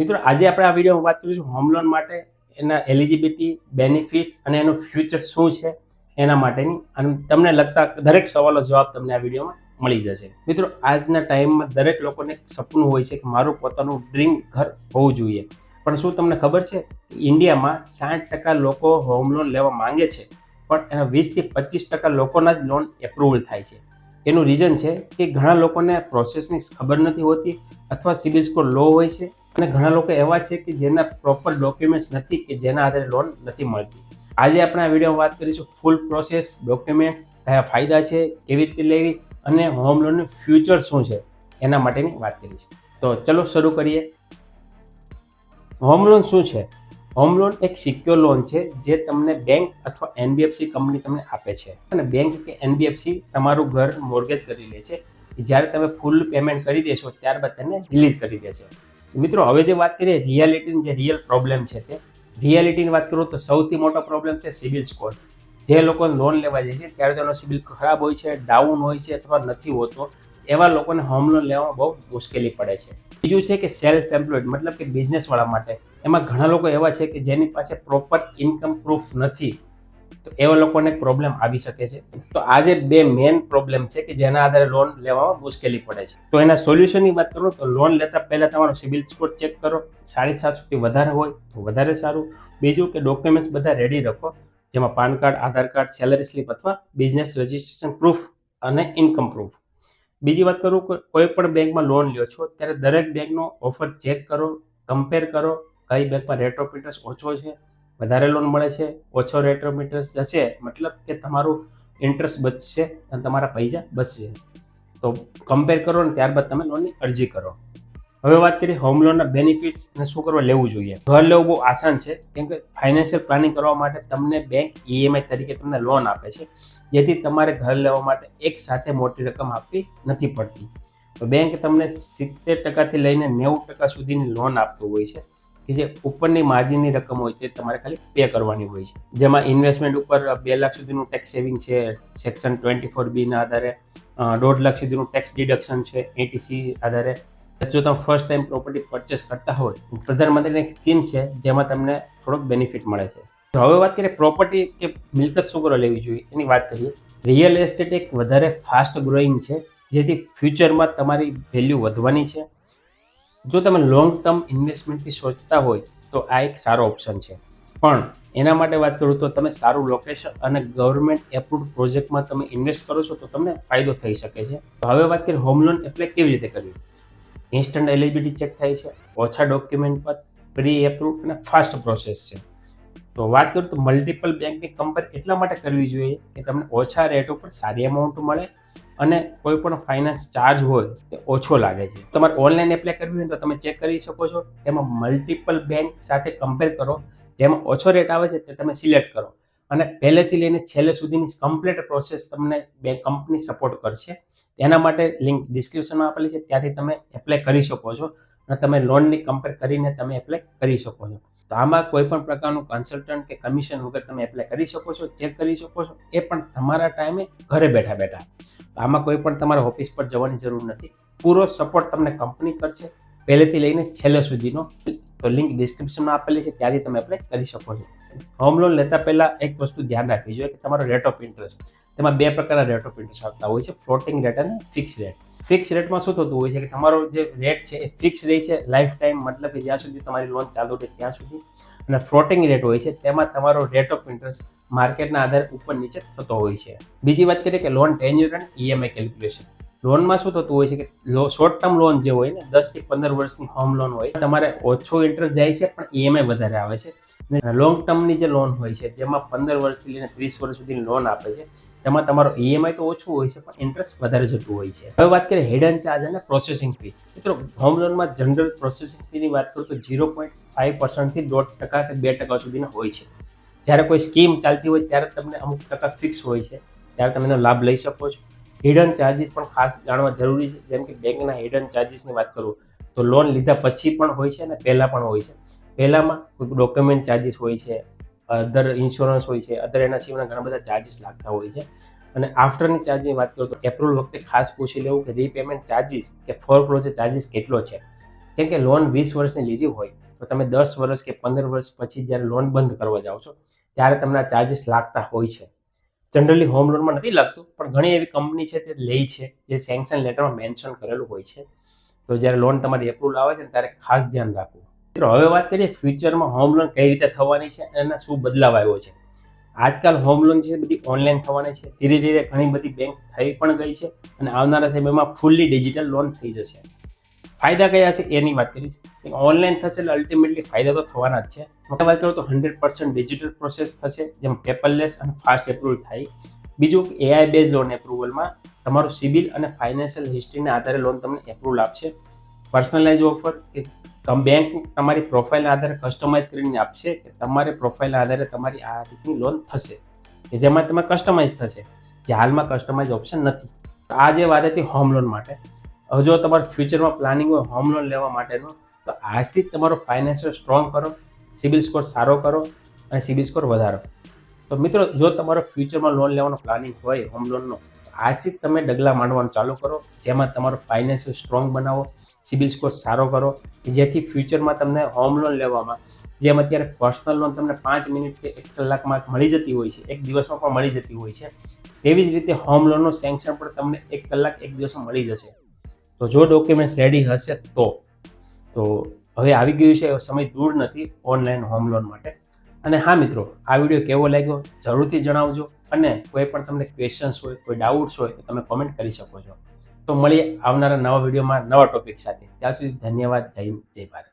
મિત્રો, આજે આપણે આ વિડીયોમાં વાત કરીશું હોમ લોન માટે, એના એલિજિબિલિટી બેનિફિટ્સ અને એનું ફ્યુચર શું છે, એના માટેની. અને તમને લગતા દરેક સવાલો જવાબ તમને આ વિડીયોમાં મળી જશે. મિત્રો, આજના ટાઈમમાં દરેક લોકોને સપનું હોય છે કે મારું પોતાનું ડ્રીમ ઘર હોવું જોઈએ. પણ શું તમને ખબર છે, ઇન્ડિયામાં સાઠ ટકા લોકો હોમ લોન લેવા માંગે છે, પણ એના વીસથી પચીસ ટકા લોકોના જ લોન એપ્રુવલ થાય છે. એનું રીઝન છે કે ઘણા લોકોને પ્રોસેસની ખબર નથી હોતી, અથવા સિબિલ સ્કોર લો હોય છે અને ઘણા લોકો એવા છે કે જેના પ્રોપર ડોક્યુમેન્ટ્સ નથી કે જેના આધારે લોન નથી મળતી. આજે આપણે આ વિડીયોમાં વાત કરીશું ફૂલ પ્રોસેસ ડોક્યુમેન્ટ કયા ફાયદા છે, કેવી રીતે લેવી અને હોમ લોનનું ફ્યુચર શું છે, એના માટેની વાત કરીશું. તો ચલો શરૂ કરીએ. હોમ લોન શું છે? હોમ લોન એક સિક્યોર લોન છે જે તમને બેંક અથવા એનબીએફસી કંપની તમને આપે છે. અને બેંક કે એનબીએફસી તમારું ઘર મોર્ગેજ કરી લે છે. જ્યારે તમે ફૂલ પેમેન્ટ કરી દેશો, ત્યારબાદ તેને રિલીઝ કરી દે છે. મિત્રો, હવે જે વાત કરીએ રિયાલિટીની જે રિયલ પ્રોબ્લેમ છે તે રિયાલિટીની વાત કરું તો સૌથી મોટો પ્રોબ્લેમ છે સિબિલ સ્કોર જે લોકો લોન લેવા જાય છે, ત્યારે તેનો સિબિલ ખરાબ હોય છે ડાઉન હોય છે અથવા નથી હોતો, એવા લોકોને હોમ લોન લેવામાં બહુ મુશ્કેલી પડે છે. બીજું છે કે સેલ્ફ એમ્પ્લોયડ મતલબ કે બિઝનેસવાળા માટે. એમાં ઘણા લોકો એવા છે કે જેની પાસે પ્રોપર ઇન્કમ પ્રૂફ નથી. તો એવા લોકોને પ્રોબ્લેમ આવી શકે છે. તો આજે બે મેઇન પ્રોબ્લેમ છે કે જેના આધારે લોન લેવામાં મુશ્કેલી પડે છે. તો એના સોલ્યુશનની વાત કરું તો લોન લેતા પહેલાં તમારો સિબિલ સ્કોર ચેક કરો. સાડી સાતસોથી વધારે હોય તો વધારે સારું. બીજું કે ડોક્યુમેન્ટ્સ બધા રેડી રાખો. જેમાં PAN card, Aadhaar card salary slip અથવા બિઝનેસ રજિસ્ટ્રેશન પ્રૂફ અને ઇન્કમ પ્રૂફ બીજી વાત કરું કે કોઈ પણ બેંકમાં લોન લ્યો છો, ત્યારે દરેક બેંકનો ઓફર ચેક કરો કમ્પેર કરો. કઈ બેંકમાં રેટ ઓફ ઇન્ટરેસ્ટ ઓછો છે વધારે લોન મળે છે, ઓછો રેટ ઓફ ઇન્ટરેસ્ટ જશે, મતલબ કે તમારું ઇન્ટરેસ્ટ બચશે અને તમારા પૈસા બચશે. તો કમ્પેર કરો ને ત્યારબાદ તમે લોનની અરજી કરો. હવે વાત કરીએ હોમ લોનના બેનિફિટ્સ અને શું કરવા લેવું જોઈએ? ઘર લેવું બહુ આસાન છે, કેમ કે ફાઇનાન્શિયલ પ્લાનિંગ કરવા માટે તમને બેંક ઈએમઆઈ તરીકે તમને લોન આપે છે, જેથી તમારે ઘર લેવા માટે એક સાથે મોટી રકમ આપવી નથી પડતી. તો બેંક તમને સિત્તેર ટકાથી લઈને નેવું ટકા સુધીની લોન આપતું હોય છે કે જે ઉપરની માર્જિનની રકમ હોય તે તમારે ખાલી પે કરવાની હોય છે. જેમાં ઇન્વેસ્ટમેન્ટ ઉપર બે લાખ સુધીનું ટેક્સ સેવિંગ છે સેક્શન ટ્વેન્ટી ફોર બીના આધારે દોઢ લાખ સુધીનું ટેક્સ ડિડક્શન છે એટીસી આધારે. જો તમે ફર્સ્ટ ટાઈમ પ્રોપર્ટી પરચેસ કરતા હોય પ્રધાનમંત્રીની એક સ્કીમ છે, જેમાં તમને થોડોક બેનિફિટ મળે છે. તો હવે વાત કરીએ પ્રોપર્ટી કે મિલકત શું કરો લેવી જોઈએ, એની વાત કરીએ. રિયલ એસ્ટેટ એક વધારે ફાસ્ટ ગ્રોઈંગ છે, જેથી ફ્યુચરમાં તમારી વેલ્યુ વધવાની છે. જો તમે લોંગ ટર્મ ઇન્વેસ્ટમેન્ટથી સોચતા હોય, તો આ એક સારો ઓપ્શન છે. પણ એના માટે વાત કરું તો તમે સારું લોકેશન અને ગવર્મેન્ટ એપ્રુવડ પ્રોજેક્ટમાં તમે ઇન્વેસ્ટ કરો છો, તો તમને ફાયદો થઈ શકે છે. હવે વાત કરીએ હોમ લોન એપ્લાય કેવી રીતે કરવી? ઇન્સ્ટન્ટ એલિજિબિલિટી ચેક થાય છે, ઓછા ડોક્યુમેન્ટ પર પ્રી એપ્રુવ અને ફાસ્ટ પ્રોસેસ છે. તો વાત કરું તો મલ્ટિપલ બેંકની કમ્પેર એટલા માટે કરવી જોઈએ કે તમને ઓછા રેટ ઉપર સારી અમાઉન્ટ મળે અને કોઈ પણ ફાઇનાન્સ ચાર્જ હોય તે ઓછો લાગે છે. તમારે ઓનલાઈન એપ્લાય કરવી હોય તો તમે ચેક કરી શકો છો. તેમાં મલ્ટિપલ બેંક સાથે કમ્પેર કરો. જેમાં ઓછો રેટ આવે છે તે તમે સિલેક્ટ કરો. અને પહેલેથી લઈને છેલ્લે સુધીની કમ્પ્લીટ પ્રોસેસ તમને બેંક કંપની સપોર્ટ કરશે. તેના માટે લિંક ડિસ્ક્રિપ્શનમાં આપેલી છે. ત્યાંથી તમે એપ્લાય કરી શકો છો. અને તમે લોનની કમ્પેર કરીને તમે એપ્લાય કરી શકો છો. તો આમાં કોઈ પણ પ્રકારનું કન્સલ્ટન્ટ કે કમિશન વગર તમે એપ્લાય કરી શકો છો ચેક કરી શકો છો, એ પણ તમારા ટાઈમે ઘરે બેઠા બેઠા. તો આમાં કોઈ પણ તમારે ઓફિસ પર જવાની જરૂર નથી. પૂરો સપોર્ટ તમને કંપની કરશે. પહેલેથી લઈને છેલ્લે સુધીનો. તો લિંક ડિસ્ક્રિપ્શનમાં આપેલી છે, ત્યાંથી તમે એપ્લાય કરી શકો છો. હોમ લોન લેતા પહેલાં એક વસ્તુ ધ્યાન રાખવી જોઈએ કે તમારો રેટ ઓફ ઇન્ટરેસ્ટ તેમાં બે પ્રકારના રેટ ઓફ ઇન્ટરેસ્ટ આવતા હોય છે ફ્લોટિંગ રેટ અને ફિક્સ રેટ ફિક્સ રેટમાં શું થતું હોય છે કે તમારો જે રેટ છે એ ફિક્સ રહે છે લાઈફ ટાઈમ મતલબ કે જ્યાં સુધી તમારી લોન ચાલુ રહે ત્યાં સુધી. અને ફ્લોટિંગ રેટ હોય છે, તેમાં તમારો રેટ ઓફ ઇન્ટરેસ્ટ માર્કેટના આધારે ઉપર નીચે થતો હોય છે. બીજી વાત કરીએ કે લોન ટેન્યુર અને ઈએમઆઈ કેલ્ક્યુલેશન લોનમાં શું થતું હોય છે કે શોર્ટ ટર્મ લોન જે હોય ને દસથી પંદર વર્ષની હોમ લોન હોય, તમારે ઓછો ઇન્ટરેસ્ટ જાય છે પણ ઈએમઆઈ વધારે આવે છે. અને લોંગ ટર્મની જે લોન હોય છે, જેમાં પંદર વર્ષથી લઈને ત્રીસ વર્ષ સુધીની લોન આપે છે તેમાં તમારો ઈએમઆઈ તો ઓછું હોય છે, પણ ઇન્ટરેસ્ટ વધારે જતું હોય છે. હવે વાત કરીએ હિડન ચાર્જ અને પ્રોસેસિંગ ફી મિત્રો હોમ લોનમાં જનરલ પ્રોસેસિંગ ફીની વાત કરું તો ઝીરો પોઈન્ટ ફાઇવ પર્સન્ટથી દોઢ ટકા કે બે ટકા સુધીના હોય છે. જ્યારે કોઈ સ્કીમ ચાલતી હોય ત્યારે તમને અમુક ટકા ફિક્સ હોય છે, ત્યારે તમે એનો લાભ લઈ શકો છો. હિડન ચાર્જિસ પણ ખાસ જાણવા જરૂરી છે, જેમ કે બેંકના હિડન ચાર્જિસની વાત કરું તો લોન લીધા પછી પણ હોય છે અને પહેલાં પણ હોય છે. પહેલાંમાં ડોક્યુમેન્ટ ચાર્જિસ હોય છે અધર ઇન્સ્યોરન્સ હોય છે અધર એના સિવાયના ઘણા બધા ચાર્જિસ લાગતા હોય છે. અને આફ્ટરની ચાર્જની વાત કરું તો એપ્રુવલ વખતે ખાસ પૂછી લેવું કે રીપેમેન્ટ ચાર્જિસ કે ફોર ક્લોઝર ચાર્જિસ કેટલો છે? કેમ કે લોન વીસ વર્ષની લીધી હોય, તો તમે દસ વર્ષ કે પંદર વર્ષ પછી જ્યારે લોન બંધ કરવા જાઓ છો, ત્યારે તમને ચાર્જિસ લાગતા હોય છે. જનરલી હોમ લોનમાં નથી લાગતું, પણ ઘણી એવી કંપની છે તે લે છે, જે સેન્કશન લેટરમાં મેન્શન કરેલું હોય છે. તો જ્યારે લોન તમારી એપ્રુવલ આવે છે ત્યારે ખાસ ધ્યાન રાખવું. મિત્રો, હવે વાત કરીએ ફ્યુચરમાં હોમ લોન કઈ રીતે થવાની છે અને શું બદલાવ આવ્યો છે. આજકાલ હોમ લોન છે બધી ઓનલાઈન થવાની છે. ધીરે ધીરે ઘણી બધી બેંક થઈ પણ ગઈ છે અને આવનારા સમયમાં ફૂલ્લી ડિજિટલ લોન થઈ જશે. ફાયદા કયા છે એની વાત કરીશ. ઓનલાઈન થશે એટલે અલ્ટિમેટલી ફાયદા તો થવાના જ છે. મોટા વાત કરું તો હંડ્રેડ પર્સન્ટ ડિજિટલ પ્રોસેસ થશે, જેમ પેપરલેસ અને ફાસ્ટ એપ્રુવલ થાય. બીજું એઆઈ બેઝ લોન એપ્રુવલમાં તમારું સિબિલ અને ફાઇનાન્શિયલ હિસ્ટ્રીના આધારે લોન તમને એપ્રુવલ આપશે. પર્સનલાઇઝ ઓફર કે બેંક તમારી પ્રોફાઇલના આધારે કસ્ટમાઇઝ કરીને આપશે કે તમારે પ્રોફાઇલના આધારે તમારી આ રીતની લોન થશે. કે જેમાં તમે કસ્ટમાઇઝ થશે. જે હાલમાં કસ્ટમાઇઝ ઓપ્શન નથી. તો આ જે વાત હતી હોમ લોન માટે જો તમારું ફ્યુચરમાં પ્લાનિંગ હોય હોમ લોન લેવા માટેનું, તો આજથી જ તમારો ફાઇનાન્શિયલ સ્ટ્રોંગ કરો સિબિલ સ્કોર સારો કરો અને સિબિલ સ્કોર વધારો. તો મિત્રો, જો તમારો ફ્યુચરમાં લોન લેવાનો પ્લાનિંગ હોય હોમ લોનનો આજથી જ તમે ડગલા માંડવાનું ચાલુ કરો, જેમાં તમારો ફાઇનાન્શિયલ સ્ટ્રોંગ બનાવો સિબિલ સ્કોર સારો કરો જેથી ફ્યુચરમાં તમને હોમ લોન લેવામાં, જેમ અત્યારે પર્સનલ લોન તમને પાંચ મિનિટ કે એક કલાકમાં મળી જતી હોય છે, એક દિવસમાં પણ મળી જતી હોય છે, તેવી જ રીતે હોમ લોનનું સેન્કશન પણ તમને એક કલાક, એક દિવસમાં મળી જશે. તો જો ડોક્યુમેન્ટ્સ રેડી હશે તો તો હવે આવી ગયું છે એવો સમય દૂર નથી ઓનલાઈન હોમ લોન માટે. અને હા મિત્રો, આ વીડિયો કેવો લાગ્યો જરૂરથી જણાવજો અને કોઈ પણ તમને ક્વેશ્ચન્સ હોય, કોઈ ડાઉટ્સ હોય તો તમે કોમેન્ટ કરી શકો છો. તો મળીએ આવનારા નવા વિડીયોમાં નવા ટોપિક સાથે. ત્યાં સુધી ધન્યવાદ. જય જય ભારત.